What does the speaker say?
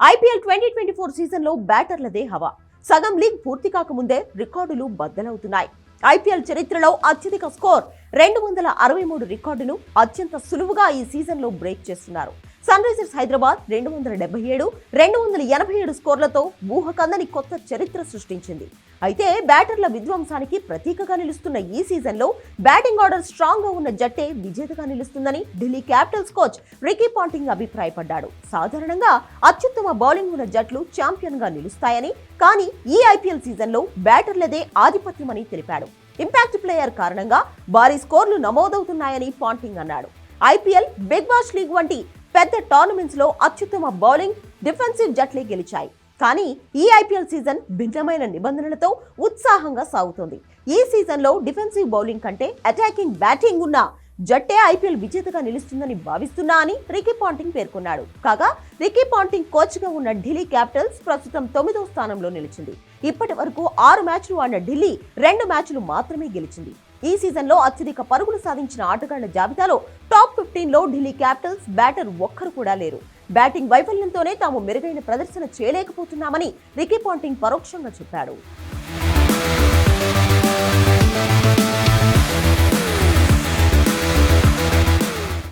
IPL twenty twenty four సీజన్లో బ్యాటర్లదే హవా. సగం లీగ్ పూర్తి కాకముందే రికార్డులు బద్దలవుతున్నాయి. ఐపీఎల్ చరిత్రలో అత్యధిక స్కోర్ రెండు వందల అరవై మూడు రికార్డును అత్యంత సులువుగా ఈ సీజన్లో బ్రేక్ చేస్తున్నారు. సన్ రైజర్స్ హైదరాబాద్ రెండు వందల డెబ్బై ఏడు రెండు వందల ఎనభై ఏడు స్కోర్లతో ఊహకందని కొత్త చరిత్ర సృష్టించింది. అయితే బ్యాటర్ల విధ్వంసానికి ప్రతీకగా నిలుస్తున్న ఈ సీజన్లో బ్యాటింగ్ ఆర్డర్ స్ట్రాంగ్గా ఉన్న జట్టే విజేతగా నిలుస్తుందని Delhi Capitals coach Ricky Ponting అభిప్రాయపడ్డాడు. సాధారణంగా అత్యుత్తమ బౌలింగ్ ఉన్న జట్లు ఛాంపియన్గా నిలుస్తాయని కానీ ఈ ఐపీఎల్ సీజన్లో బ్యాటర్లదే ఆధిపత్యమని తెలిపాడు. ఇంపాక్ట్ ప్లేయర్ కారణంగా భారీ స్కోర్లు నమోదవుతున్నాయని పాంటింగ్ అన్నాడు. ఐపీఎల్ బిగ్ బాష్ లీగ్ వంటి పెద్ద టోర్నమెంట్స్లో అత్యుత్తమ బౌలింగ్ డిఫెన్సివ్ జట్లే గెలిచాయి. కానీ ఈ ఐపీఎల్ సీజన్ భిన్నమైన నిబంధనలతో ఉత్సాహంగా సాగుతోంది. ఈ సీజన్లో డిఫెన్సివ్ బౌలింగ్ కంటే అటాకింగ్ బ్యాటింగ్ ఉన్న జట్టే ఐపీఎల్ విజేతగా నిలుస్తుందని భావిస్తున్నా అని రికీ పాంటింగ్ పేర్కొన్నాడు. కాగా రికీ పాంటింగ్ కోచ్గా ఉన్న ఢిల్లీ క్యాపిటల్స్ ప్రస్తుతం తొమ్మిదో స్థానంలో నిలిచింది. ఇప్పటి వరకు ఆరు మ్యాచ్లు ఆడిన ఢిల్లీ రెండు మ్యాచ్లు మాత్రమే గెలిచింది. ఈ సీజన్లో అత్యధిక పరుగులు సాధించిన ఆటగాళ్ళ జాబితాలో టాప్ ఫిఫ్టీన్లో ఢిల్లీ క్యాపిటల్స్ బ్యాటర్ ఒక్కరు కూడా లేరు. బ్యాటింగ్ వైఫల్యంతోనే తాము మెరుగైన ప్రదర్శన చేయలేకపోతున్నామని రికీ పాంటింగ్ పరోక్షంగా చెప్పాడు.